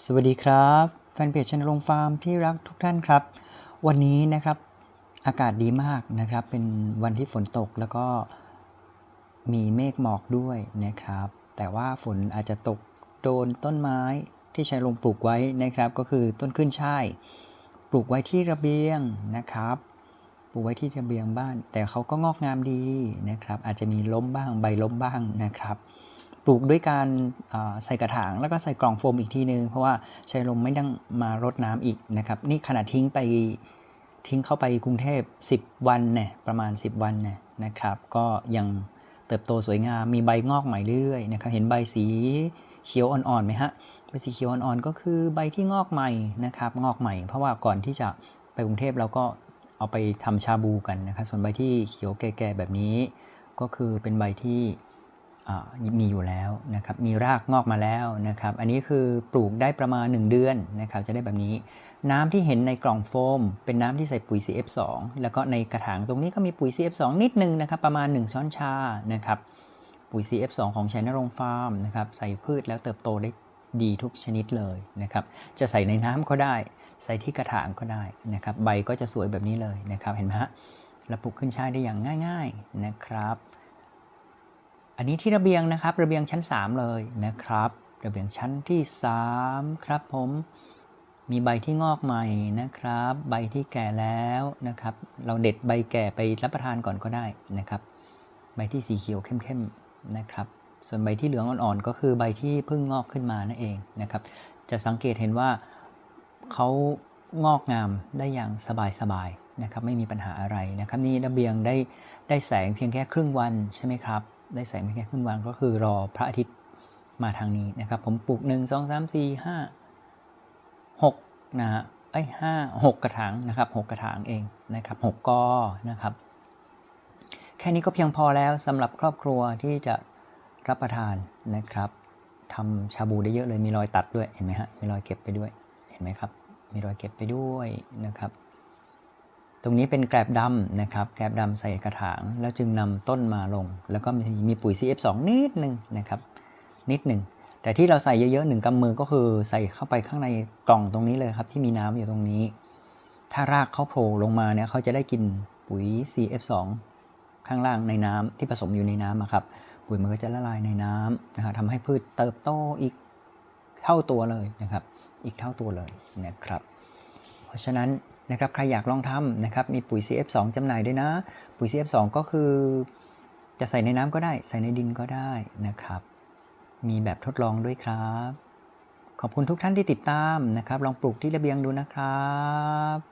สวัสดีครับแฟนเพจชนรงฟาร์มที่รักทุกท่านครับ วันนี้นะครับอากาศดีมากนะครับ เป็นวันที่ฝนตกแล้วก็มีเมฆหมอกด้วยนะครับ แต่ว่าฝนอาจจะตกโดนต้นไม้ที่ใช้ลงปลูกไว้นะครับ ก็คือต้นขึ้นช่ายปลูกไว้ที่ระเบียงนะครับ ปลูกไว้ที่ระเบียงบ้าน แต่เขาก็งอกงามดีนะครับ อาจจะมีล้มบ้างใบล้มบ้างนะครับ ปลูกด้วยการใส่กระถางแล้วก็ใส่กล่องโฟมอีกทีนึง เพราะว่าชัยลมไม่ต้องมารดน้ำอีกนะครับ นี่ขนาดทิ้งไปทิ้งเข้าไปกรุงเทพ 10 วันเนี่ยประมาณ 10 วันเนี่ยนะครับ ก็ยังเติบโตสวยงามมีใบงอกใหม่เรื่อยๆนะครับเห็นใบสีเขียวอ่อนๆไหมฮะใบสีเขียวอ่อนๆ ก็คือใบที่งอกใหม่นะครับงอกใหม่ เพราะว่าก่อนที่จะไปกรุงเทพเราก็เอาไปทำชาบูกันนะครับส่วนใบที่เขียวแก่ๆแบบนี้ ก็คือเป็นใบที่ มีอยู่แล้วนะครับ มีรากงอกมาแล้วนะครับ อันนี้คือปลูกได้ประมาณ 1 เดือนนะครับ จะได้แบบนี้ น้ำที่เห็นในกล่องโฟม เป็นน้ำที่ใส่ปุ๋ย CF2 แล้วก็ในกระถางตรงนี้ก็มีปุ๋ย CF2 นิดนึงนะครับ ประมาณ 1 ช้อนชานะครับ ปุ๋ย CF2 ของชัยนรงฟาร์มนะครับ ใส่พืชแล้วเติบโตได้ดีทุกชนิดเลยนะครับ จะใส่ในน้ำก็ได้ ใส่ที่กระถางก็ได้นะครับ ใบก็จะสวยแบบนี้เลยนะครับ เห็นไหมฮะ แล้วปลูกขึ้นช่ายได้อย่างง่าย ๆนะครับ อันนี้ที่ระเบียงนะครับ ระเบียงชั้น 3 เลยนะครับ ระเบียงชั้นที่ 3 ครับผมมีใบที่งอกใหม่นะครับ ใบที่แก่แล้วนะครับ เราเด็ดใบแก่ไปรับประทานก่อนก็ได้นะครับ ใบที่สีเขียวเข้มๆนะครับ ส่วนใบที่เหลืองอ่อนๆก็คือใบที่เพิ่งงอกขึ้นมานั่นเองนะครับ จะสังเกตเห็นว่าเขางอกงามได้อย่างสบายๆนะครับ ไม่มีปัญหาอะไรนะครับ นี่ระเบียงได้ได้แสงเพียงแค่ครึ่งวันใช่ไหมครับ ได้แสงเพียงแค่ครึ่งวันก็คือรอพระอาทิตย์มาทางนี้นะครับ ผมปลูก 1 2 3 4 5 6นะฮะไอ้ห้าหกกระถางนะครับหกกระถางเองนะครับหกกอนะครับ แค่นี้ก็เพียงพอแล้วสำหรับครอบครัวที่จะรับประทานนะครับทำชาบูได้เยอะเลยมีรอยตัดด้วยเห็นไหมฮะมีรอยเก็บไปด้วยเห็นไหมครับมีรอยเก็บไปด้วยนะครับ ตรงนี้เป็นแกลบดำนะครับ แกลบดำใส่กระถาง แล้วจึงนำต้นมาลง แล้วก็มีมีปุ๋ย CF2 นิดหนึ่งนะครับ นิดหนึ่ง แต่ที่เราใส่เยอะๆหนึ่งกำมือก็คือใส่เข้าไปข้างในกล่องตรงนี้เลยครับ ที่มีน้ำอยู่ตรงนี้ ถ้ารากเขาโผล่ลงมาเนี่ยเขาจะได้กินปุ๋ย CF2 ข้างล่างในน้ำที่ผสมอยู่ในน้ำครับปุ๋ยมันก็จะละลายในน้ำนะครับทำให้พืชเติบโตอีกเท่าตัวเลยนะครับ อีกเท่าตัวเลยนะครับ เพราะฉะนั้น นะครับใครอยากลองทำนะครับมีปุ๋ย CF2 จำหน่ายด้วยนะ ปุ๋ย CF2 ก็คือจะใส่ในน้ำก็ได้ใส่ในดินก็ได้นะครับ มีแบบทดลองด้วยครับ ขอบคุณทุกท่านที่ติดตามนะครับ ลองปลูกที่ระเบียงดูนะครับ